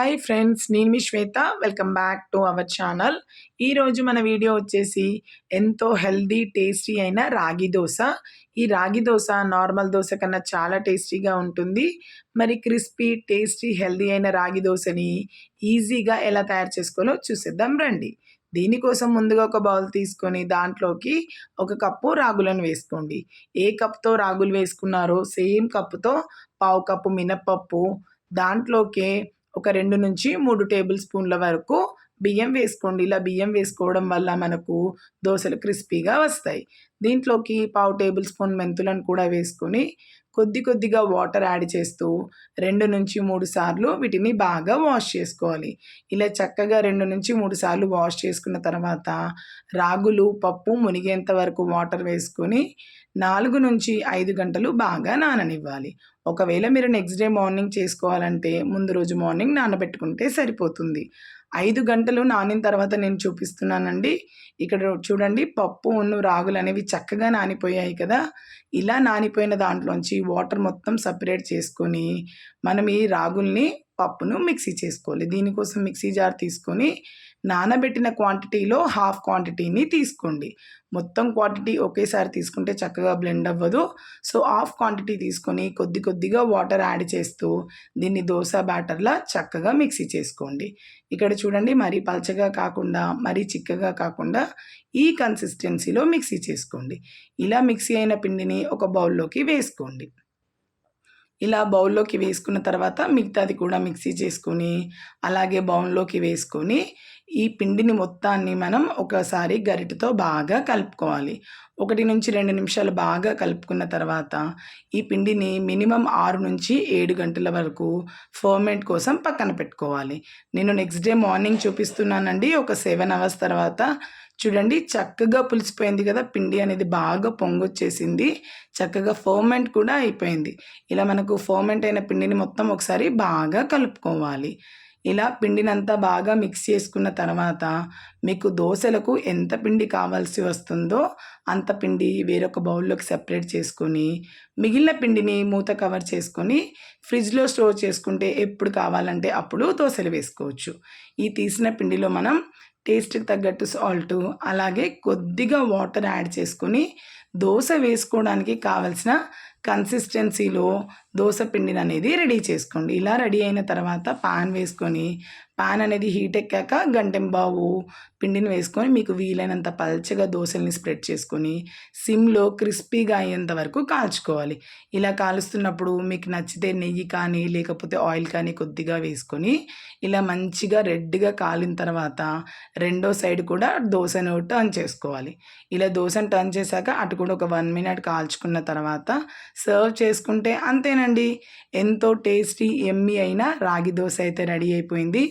Hi friends నేను మీ Shweta. Welcome back to our channel ఈరోజు మన వీడియో వచ్చేసి ఎంతో హెల్దీ టేస్టీ అయిన రాగి దోశ. ఈ రాగి దోశ నార్మల్ దోశ కన్నా చాలా టేస్టీగా ఉంటుంది. మరి క్రిస్పీ టేస్టీ హెల్దీ అయిన రాగి దోశని ఈజీగా ఎలా తయారు చేసుకోవాలో చూసేద్దాం రండి. దీనికోసం ముందుగా ఒక బౌల్ తీసుకొని దాంట్లోకి ఒక కప్పు రాగులను వేసుకోండి. ఏ కప్తో రాగులు వేసుకున్నారో సేమ్ కప్పుతో పావు కప్పు మినప్పప్పు దాంట్లోకే ఒక రెండు నుంచి మూడు టేబుల్ స్పూన్ల వరకు బియ్యం వేసుకోండి. ఇలా బియ్యం వేసుకోవడం వల్ల మనకు దోశలు క్రిస్పీగా వస్తాయి. దీంట్లోకి పావు టేబుల్ స్పూన్ మెంతులను కూడా వేసుకొని కొద్ది కొద్దిగా వాటర్ యాడ్ చేస్తూ రెండు నుంచి మూడు సార్లు వీటిని బాగా వాష్ చేసుకోవాలి. ఇలా చక్కగా రెండు నుంచి మూడు సార్లు వాష్ చేసుకున్న తర్వాత రాగులు పప్పు మునిగేంత వరకు వాటర్ వేసుకొని నాలుగు నుంచి ఐదు గంటలు బాగా నాననివ్వాలి. ఒకవేళ మీరు నెక్స్ట్ డే మార్నింగ్ చేసుకోవాలంటే ముందు రోజు మార్నింగ్ నానబెట్టుకుంటే సరిపోతుంది. ఐదు గంటలు నానిన తర్వాత నేను చూపిస్తున్నానండి. ఇక్కడ చూడండి పప్పు ఉన్ను రాగులు అనేవి చక్కగా నానిపోయాయి కదా. ఇలా నానిపోయిన దాంట్లోంచి వాటర్ మొత్తం సపరేట్ చేసుకొని మనం ఈ రాగుల్ని పప్పును మిక్సీ చేసుకోవాలి. దీనికోసం మిక్సీ జార్ తీసుకొని నానబెట్టిన క్వాంటిటీలో హాఫ్ క్వాంటిటీని తీసుకోండి. మొత్తం క్వాంటిటీ ఒకేసారి తీసుకుంటే చక్కగా బ్లెండ్ అవ్వదు. సో హాఫ్ క్వాంటిటీ తీసుకొని కొద్ది కొద్దిగా వాటర్ యాడ్ చేస్తూ దీన్ని దోశ బ్యాటర్లా చక్కగా మిక్సీ చేసుకోండి. ఇక్కడ చూడండి మరీ పల్చగా కాకుండా మరీ చిక్కగా కాకుండా ఈ కన్సిస్టెన్సీలో మిక్సీ చేసుకోండి. ఇలా మిక్సీ అయిన పిండిని ఒక బౌల్లోకి వేసుకోండి. ఇలా బౌల్లోకి వేసుకున్న తర్వాత మిగతాది కూడా మిక్సీ చేసుకొని అలాగే బౌల్లోకి వేసుకొని ఈ పిండిని మొత్తాన్ని మనం ఒకసారి గరిటతో బాగా కలుపుకోవాలి. ఒకటి నుంచి రెండు నిమిషాలు బాగా కలుపుకున్న తర్వాత ఈ పిండిని మినిమం ఆరు నుంచి ఏడు గంటల వరకు ఫర్మెంట్ కోసం పక్కన పెట్టుకోవాలి. నేను నెక్స్ట్ డే మార్నింగ్ చూపిస్తున్నానండి. ఒక సెవెన్ అవర్స్ తర్వాత చూడండి చక్కగా పులిసిపోయింది కదా పిండి అనేది బాగా పొంగొచ్చేసింది. చక్కగా ఫర్మెంట్ కూడా అయిపోయింది. ఇలా మనకు ఫర్మెంట్ అయిన పిండిని మొత్తం ఒకసారి బాగా కలుపుకోవాలి. ఇలా పిండినంతా బాగా మిక్స్ చేసుకున్న తర్వాత మీకు దోశలకు ఎంత పిండి కావాల్సి వస్తుందో అంత పిండి వేరొక బౌల్లోకి సెపరేట్ చేసుకొని మిగిలిన పిండిని మూత కవర్ చేసుకొని ఫ్రిడ్జ్లో స్టోర్ చేసుకుంటే ఎప్పుడు కావాలంటే అప్పుడు దోశలు వేసుకోవచ్చు. ఈ తీసిన పిండిలో మనం టేస్ట్కి తగ్గట్టు సాల్ట్ అలాగే కొద్దిగా వాటర్ యాడ్ చేసుకొని దోశ వేసుకోవడానికి కావలసిన కన్సిస్టెన్సీలో దోశ పిండిని అనేది రెడీ చేసుకోండి. ఇలా రెడీ అయిన తర్వాత పాన్ వేసుకొని పాన్ అనేది హీట్ ఎక్కాక గంటెంబావు పిండిని వేసుకొని మీకు వీలైనంత పల్చగా దోశల్ని స్ప్రెడ్ చేసుకొని సిమ్లో క్రిస్పీగా అయ్యేంత వరకు కాల్చుకోవాలి. ఇలా కాలుస్తున్నప్పుడు మీకు నచ్చితే నెయ్యి కానీ లేకపోతే ఆయిల్ కానీ కొద్దిగా వేసుకొని ఇలా మంచిగా రెడ్గా కాలిన తర్వాత రెండో సైడ్ కూడా దోశను టర్న్ చేసుకోవాలి. ఇలా దోశను టర్న్ చేశాక అటు కూడా ఒక వన్ మినిట్ కాల్చుకున్న తర్వాత సర్వ్ చేసుకుంటే అంతేనండి. ఎంతో టేస్టీ ఎమ్మి అయిన రాగి దోశ అయితే రెడీ అయిపోయింది.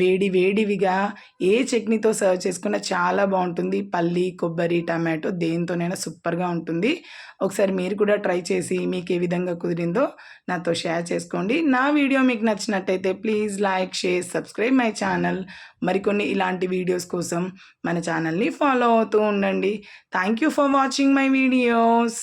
వేడి వేడివిగా ఏ చట్నీతో సర్వ్ చేసుకున్నా చాలా బాగుంటుంది. పల్లి కొబ్బరి టమాటో దేనితోనైనా సూపర్గా ఉంటుంది. ఒకసారి మీరు కూడా ట్రై చేసి మీకు ఏ విధంగా కుదిరిందో నాతో షేర్ చేసుకోండి. నా వీడియో మీకు నచ్చినట్టయితే please like share subscribe my channel. మరికొన్ని ఇలాంటి వీడియోస్ కోసం మన ఛానల్ని ఫాలో అవుతూ ఉండండి. Thank you for watching my videos